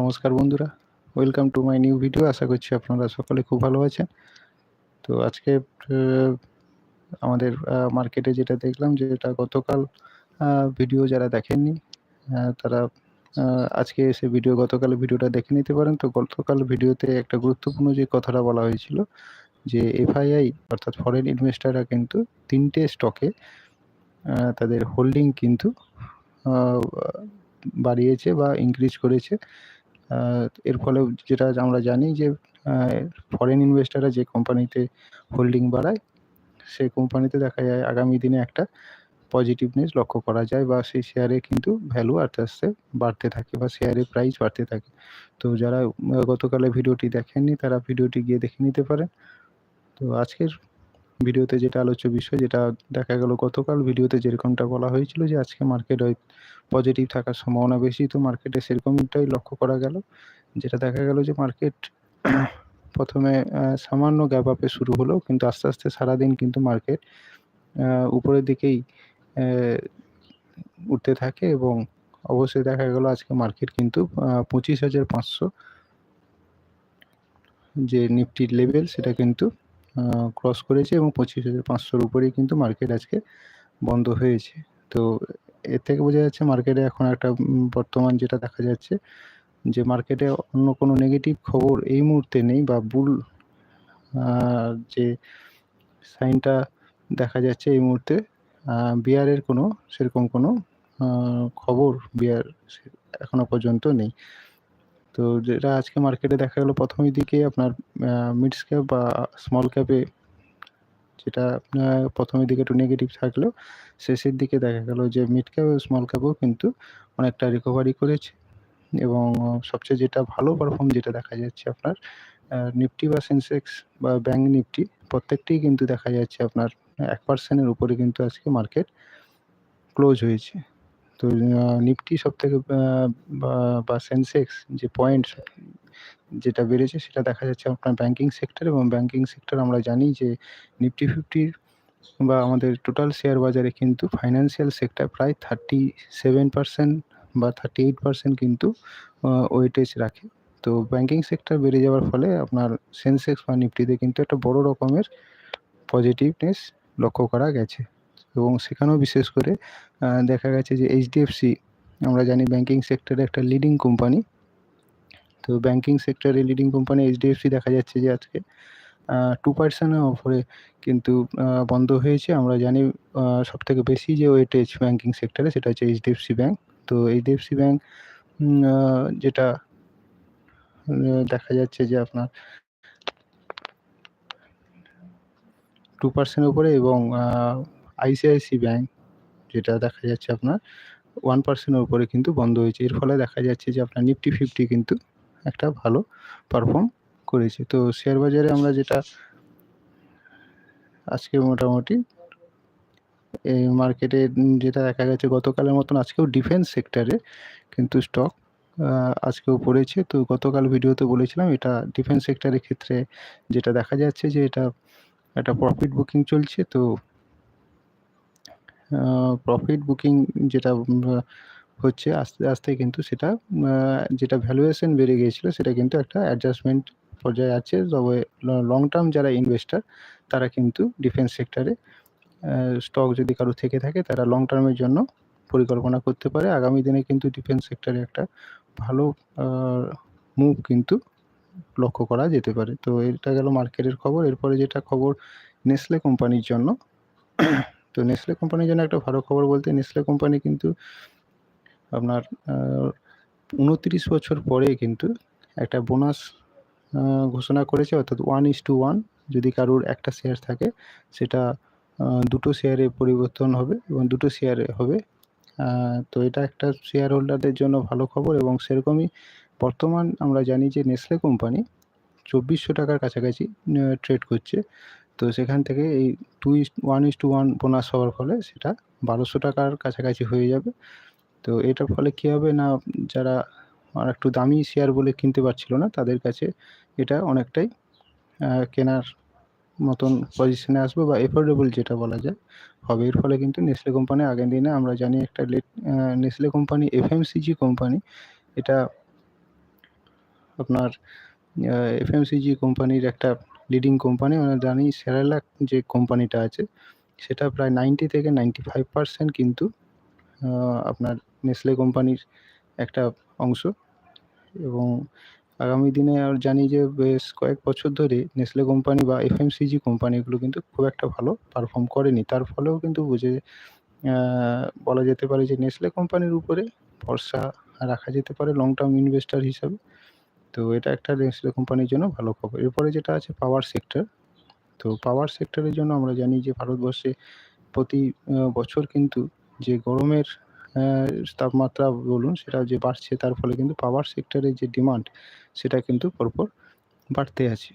নমস্কার বন্ধুরা welcome to my new video আশা করছি আপনারা সকলে খুব ভালো আছেন। তো আজকে আমাদের মার্কেটে যেটা দেখলাম যে এটা গতকাল ভিডিও যারা দেখেননি তারা আজকে এসে ভিডিও গতকাল ভিডিওটা দেখে নিতে পারেন। তো গতকাল ভিডিওতে একটা গুরুত্বপূর্ণ যে কথাটা বলা হয়েছিল, যে এফআইআই, অর্থাৎ ফরেন ইনভেস্টাররা কিন্তু তিনটে স্টকে তাদের হোল্ডিং কিন্তু বাড়িয়েছে বা ইনক্রিজ করেছে। এর ফলে যেটা আমরা জানি যে ফরেন ইনভেস্টাররা যে কোম্পানিতে হোল্ডিং বাড়ায়, সেই কোম্পানিতে দেখা যায় আগামী দিনে একটা পজিটিভনেস লক্ষ্য করা যায় বা সেই শেয়ারে কিন্তু ভ্যালু আস্তে আস্তে বাড়তে থাকে বা শেয়ারের প্রাইস বাড়তে থাকে। তো যারা গতকালের ভিডিওটি দেখেননি, তারা ভিডিওটি গিয়ে দেখে নিতে পারেন। তো আজকের ভিডিওতে যেটা আলোচ্য বিষয়, যেটা দেখা গেল গতকাল ভিডিওতে যেরকমটা বলা হয়েছিল যে আজকে মার্কেট পজিটিভ থাকার সম্ভাবনা বেশি, তো মার্কেটে সেরকমটাই লক্ষ্য করা গেল। যেটা দেখা গেল যে মার্কেট প্রথমে সামান্য গ্যাপ আপে শুরু হলো, কিন্তু আস্তে আস্তে সারাদিন কিন্তু মার্কেট উপরের দিকেই উঠতে থাকে এবং অবশ্যই দেখা গেল আজকে মার্কেট কিন্তু পঁচিশ হাজার পাঁচশো যে নিফটির লেভেল সেটা কিন্তু ক্রস করেছে এবং পঁচিশ হাজার পাঁচশোর উপরেই কিন্তু মার্কেট আজকে বন্ধ হয়েছে। তো এর থেকে বোঝা যাচ্ছে মার্কেটে এখন একটা বর্তমান যেটা দেখা যাচ্ছে যে মার্কেটে অন্য কোনো নেগেটিভ খবর এই মুহূর্তে নেই বা বুল যে সাইনটা দেখা যাচ্ছে এই মুহূর্তে বিয়ারের কোনো, সেরকম কোনো খবর বিয়ার এখনও পর্যন্ত নেই। তো যেটা আজকে মার্কেটে দেখা গেলো প্রথমের দিকে আপনার মিডস ক্যাপ বা স্মল ক্যাপে যেটা প্রথমের দিকে একটু নেগেটিভ থাকলেও শেষের দিকে দেখা গেল যে মিড ক্যাপ স্মল ক্যাপও কিন্তু অনেকটা রিকভারি করেছে। এবং সবচেয়ে যেটা ভালো পারফর্ম যেটা দেখা যাচ্ছে আপনার নিফটি বা সেন্সেক্স বা ব্যাঙ্ক নিফটি প্রত্যেকটিই কিন্তু দেখা যাচ্ছে আপনার এক পার্সেন্টের উপরে কিন্তু আজকে মার্কেট ক্লোজ হয়েছে। তো নিফটি সব থেকে বা সেন্সেক্স যে পয়েন্ট যেটা বেড়েছে সেটা দেখা যাচ্ছে আপনার ব্যাঙ্কিং সেক্টর এবং ব্যাঙ্কিং সেক্টর আমরা জানি যে নিফটি ফিফটির বা আমাদের টোটাল শেয়ার বাজারে কিন্তু ফাইন্যান্সিয়াল সেক্টর প্রায় থার্টি সেভেন পার্সেন্ট বা থার্টি এইট পার্সেন্ট কিন্তু ওয়েটেজ রাখে। তো ব্যাঙ্কিং সেক্টর বেড়ে যাওয়ার ফলে আপনার সেন্সেক্স বা নিফটিতে কিন্তু একটা বড় রকমের পজিটিভনেস লক্ষ্য করা গেছে। এবং সেখানেও বিশেষ করে দেখা গেছে যে এইচডিএফসি আমরা জানি ব্যাঙ্কিং সেক্টরে একটা লিডিং কোম্পানি তো ব্যাঙ্কিং সেক্টরে লিডিং কোম্পানি এইচডিএফসি দেখা যাচ্ছে যে আজকে টু পার্সেন্টের ওপরে কিন্তু বন্ধ হয়েছে। আমরা জানি সব থেকে বেশি যে ওয়েটেজ ব্যাঙ্কিং সেক্টরে সেটা হচ্ছে এইচডিএফসি ব্যাঙ্ক তো এইচডিএফসি ব্যাঙ্ক যেটা দেখা যাচ্ছে যে আপনার টু পার্সেন্টের উপরে এবং আইসিআইসি ব্যাঙ্ক যেটা দেখা যাচ্ছে আপনার ওয়ান পার্সেন্টের উপরে কিন্তু বন্ধ হয়েছে। এর ফলে দেখা যাচ্ছে যে আপনার নিফটি ফিফটি কিন্তু একটা ভালো পারফর্ম করেছে। তো শেয়ার বাজারে আমরা যেটা আজকে মোটামুটি এই মার্কেটে যেটা দেখা গেছে গতকালের মতন আজকেও ডিফেন্স সেক্টরে কিন্তু স্টক আজকেও পড়েছে। তো গতকাল ভিডিওতে বলেছিলাম এটা ডিফেন্স সেক্টরের ক্ষেত্রে যেটা দেখা যাচ্ছে যে এটা একটা প্রফিট বুকিং চলছে। তো প্রফিট বুকিং যেটা হচ্ছে আস্তে আস্তে কিন্তু সেটা যেটা ভ্যালুয়েশন বেড়ে গিয়েছিল সেটা কিন্তু একটা অ্যাডজাস্টমেন্ট পর্যায়ে আছে। তবে লং টার্ম যারা ইনভেস্টার তারা কিন্তু ডিফেন্স সেক্টরে স্টক যদি কারও থেকে থাকে, তারা লং টার্মের জন্য পরিকল্পনা করতে পারে। আগামী দিনে কিন্তু ডিফেন্স সেক্টরে একটা ভালো মুভ কিন্তু লক্ষ্য করা যেতে পারে। তো এটা গেল মার্কেটের খবর। এরপরে যেটা খবর নেসলে কোম্পানির জন্য তো নেসলে কোম্পানির জন্য একটা ভালো খবর বলতে নেসলে কোম্পানি কিন্তু আপনার উনত্রিশ বছর পরে কিন্তু একটা বোনাস ঘোষণা করেছে, অর্থাৎ ওয়ান ইস টু ওয়ান যদি কারোর একটা শেয়ার থাকে, সেটা দুটো শেয়ারে পরিবর্তন হবে এবং দুটো শেয়ারে হবে। তো এটা একটা শেয়ার হোল্ডারদের জন্য ভালো খবর এবং সেরকমই বর্তমান আমরা জানি যে নেসলে কোম্পানি চব্বিশশো টাকার কাছাকাছি ট্রেড করছে। তো সেখান থেকে এই two is one is two one bonus হওয়ার ফলে সেটা বারোশো টাকার কাছাকাছি হয়ে যাবে। তো এটার ফলে কী হবে না, যারা আর একটু দামি শেয়ার বলে কিনতে পারছিল না, তাদের কাছে এটা অনেকটাই কেনার মতন পজিশনে আসবে বা এফোর্ডেবল যেটা বলা যায়। হবে এর ফলে কিন্তু নেসলে কোম্পানি আগের দিনে আমরা জানি একটা লেট নেসলে কোম্পানি এফএমসিজি কোম্পানি এটা আপনার এফএমসিজি কোম্পানির একটা লিডিং কোম্পানি আমরা জানি সেরালাক যে কোম্পানিটা আছে, সেটা প্রায় নাইনটি থেকে নাইনটি ফাইভ পার্সেন্ট কিন্তু আপনার নেসলে কোম্পানির একটা অংশ। এবং আগামী দিনে আর জানি যে বেশ কয়েক বছর ধরে নেসলে কোম্পানি বা এফএমসিজি কোম্পানিগুলো কিন্তু খুব একটা ভালো পারফর্ম করেনি। তার ফলেও কিন্তু বুঝে বলা যেতে পারে যে নেসলে কোম্পানির উপরে ভরসা রাখা যেতে পারে লং টার্ম ইনভেস্টার হিসাবে। তো এটা একটা নেসলে কোম্পানির জন্য ভালো খবর। এরপরে যেটা আছে পাওয়ার সেক্টর তো পাওয়ার সেক্টরের জন্য আমরা জানি যে ভারতবর্ষে প্রতি বছর কিন্তু যে গরমের তাপমাত্রা বলুন সেটা যে বাড়ছে তার ফলে কিন্তু পাওয়ার সেক্টরের যে ডিমান্ড সেটা কিন্তু পরপর বাড়তে আছে।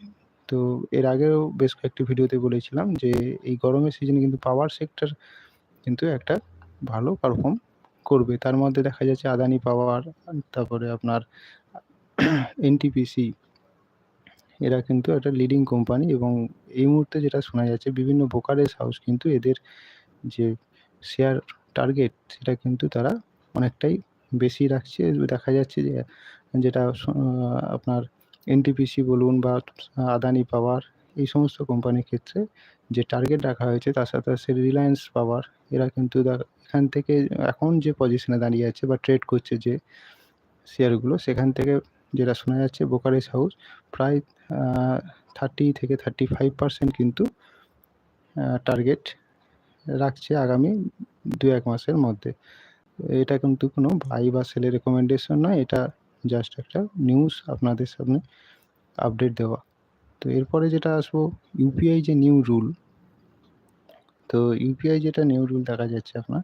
তো এর আগেও বেশ কয়েকটি ভিডিওতে বলেছিলাম যে এই গরমের সিজনে কিন্তু পাওয়ার সেক্টর কিন্তু একটা ভালো পারফর্ম করবে। তার মধ্যে দেখা যাচ্ছে আদানি পাওয়ার তারপরে আপনার এনটিপিসি এরা কিন্তু একটা লিডিং কোম্পানি এবং এই মুহূর্তে যেটা শোনা যাচ্ছে, বিভিন্ন ব্রোকারেজ হাউস কিন্তু এদের যে শেয়ার টার্গেট সেটা কিন্তু তারা অনেকটাই বেশি রাখছে। দেখা যাচ্ছে যে, যেটা আপনার এনটিপিসি বলুন বা আদানি পাওয়ার, এই সমস্ত কোম্পানির ক্ষেত্রে যে টার্গেট রাখা হয়েছে, তার সাথে সাথে রিলায়েন্স পাওয়ার, এরা কিন্তু এখান থেকে এখন যে পজিশনে দাঁড়িয়ে আছে বা ট্রেড করছে যে শেয়ারগুলো সেখান থেকে যেটা শোনা যাচ্ছে ব্রোকারেজ হাউস প্রায় থার্টি থেকে থার্টি ফাইভ পার্সেন্ট কিন্তু টার্গেট রাখছে আগামী দু এক মাসের মধ্যে। এটা কিন্তু কোনো বাই বা সেলের রেকমেন্ডেশন নয়, এটা জাস্ট একটা নিউজ আপনাদের সামনে আপডেট দেওয়া। তো এরপরে যেটা আসব ইউপিআই যে নিউ রুল তো ইউপিআই যেটা নিউ রুল দেখা যাচ্ছে আপনার,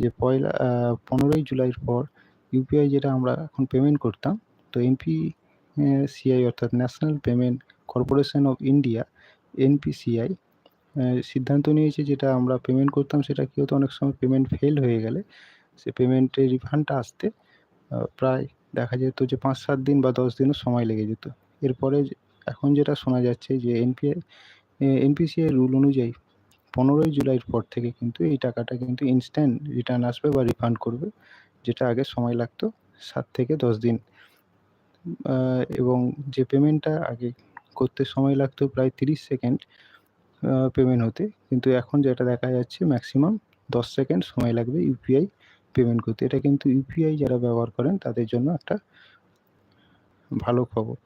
যে পয়লা পনেরোই জুলাইয়ের পর ইউপিআই যেটা আমরা এখন পেমেন্ট করতাম তো এনপি সিআই অর্থাৎ National Payment Corporation of India NPCI সিদ্ধান্ত নিয়েছে যেটা আমরা পেমেন্ট করতাম সেটা কী হতো? অনেক সময় পেমেন্ট ফেল হয়ে গেলে সে পেমেন্টের রিফান্ডটা আসতে প্রায় দেখা যেত যে পাঁচ সাত দিন বা দশ দিনও সময় লেগে যেত। এরপরে এখন যেটা শোনা যাচ্ছে যে এনপিআই এনপিসিআই রুল অনুযায়ী পনেরোই জুলাইয়ের পর থেকে কিন্তু এই টাকাটা কিন্তু ইনস্ট্যান্ট রিটার্ন আসবে বা রিফান্ড করবে, যেটা আগে সময় লাগতো সাত থেকে দশ দিন। এবং যে পেমেন্টটা আগে করতে সময় লাগতো প্রায় তিরিশ সেকেন্ড পেমেন্ট হতে। কিন্তু এখন যেটা দেখা যাচ্ছে ম্যাক্সিমাম দশ সেকেন্ড সময় লাগবে ইউপিআই পেমেন্ট করতে। এটা কিন্তু ইউপিআই যারা ব্যবহার করেন, তাদের জন্য একটা ভালো খবর।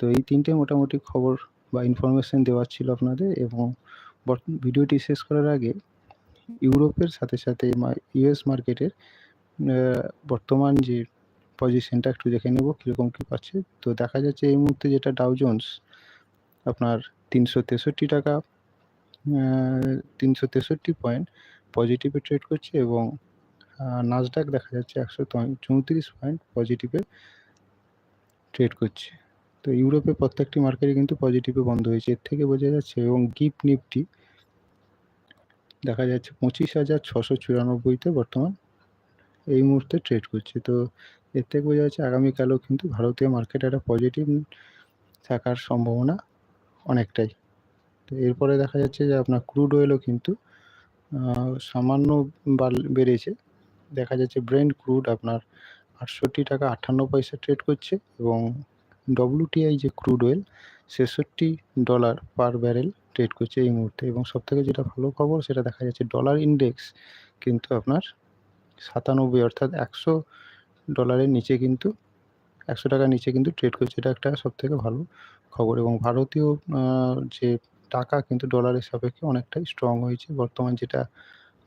তো এই তিনটে মোটামুটি খবর বা ইনফরমেশান দেওয়ার ছিল আপনাদের এবং ভিডিওটি শেষ করার আগে ইউরোপের সাথে সাথে ইউএস মার্কেটের বর্তমান যে পজিশনটা একটু দেখে নেব কীরকম কী পাচ্ছে। তো দেখা যাচ্ছে এই মুহূর্তে যেটা ডাউজন্স আপনার তিনশো তেষট্টি টাকা তিনশো তেষট্টি পয়েন্ট পজিটিভে ট্রেড করছে এবং নাজডাক দেখা যাচ্ছে একশো চৌত্রিশ পয়েন্ট পজিটিভে ট্রেড করছে। তো ইউরোপে প্রত্যেকটি মার্কেটে কিন্তু পজিটিভে বন্ধ হয়েছে। এর থেকে বোঝা যাচ্ছে এবং গিফট নিফটি দেখা যাচ্ছে পঁচিশ হাজার ছশো চুরানব্বইতে বর্তমান এই মুহূর্তে ট্রেড করছে। তো এর থেকে বোঝা যাচ্ছে আগামীকালেও কিন্তু ভারতীয় মার্কেটে একটা পজিটিভ থাকার সম্ভাবনা অনেকটাই। তো এরপরে দেখা যাচ্ছে যে আপনার ক্রুড অয়েলও কিন্তু সামান্য বেড়েছে। দেখা যাচ্ছে ব্রেন্ড ক্রুড আপনার আটষট্টি টাকা আটান্ন পয়সা ট্রেড করছে এবং ডব্লিউটিআই যে ক্রুড অয়েল ছেষট্টি ডলার পার ব্যারেল ট্রেড করছে এই মুহূর্তে। এবং সবথেকে যেটা ভালো খবর, সেটা দেখা যাচ্ছে ডলার ইন্ডেক্স কিন্তু আপনার সাতানব্বই অর্থাৎ একশো ডলারের নিচে কিন্তু, একশো টাকার নিচে কিন্তু ট্রেড করছে। এটা একটা সবথেকে ভালো খবর। এবং ভারতীয় যে টাকা কিন্তু ডলারের সাপেক্ষে অনেকটাই স্ট্রং হয়েছে। বর্তমান যেটা,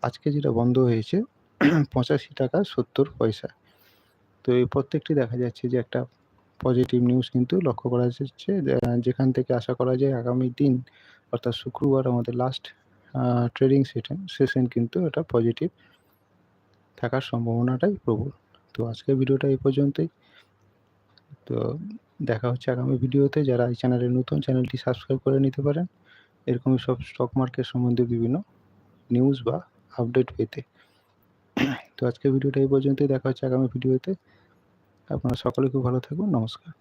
আজকে যেটা বন্ধ হয়েছে, পঁচাশি টাকা সত্তর পয়সা। তো এই প্রত্যেকটি দেখা যাচ্ছে যে একটা পজিটিভ নিউজ কিন্তু লক্ষ্য করা যাচ্ছে। যেখান থেকে আশা করা যায় আগামী দিন, অর্থাৎ শুক্রবার আমাদের লাস্ট ট্রেডিং সেশন সেশন কিন্তু এটা পজিটিভ থাকার সম্ভাবনাটাই প্রবল। তো আজকের ভিডিওটা এই পর্যন্তই। তো দেখা হচ্ছে আগামী ভিডিওতে। যারা এই চ্যানেলে নতুন, চ্যানেলটি সাবস্ক্রাইব করে নিতে পারেন। এরকমই সব স্টক মার্কেট সম্বন্ধে বিভিন্ন নিউজ বা আপডেট পেতে। তো আজকের ভিডিওটা এই পর্যন্তই। দেখা হচ্ছে আগামী ভিডিওতে। আপনারা সকলে খুব ভালো থাকুন। নমস্কার।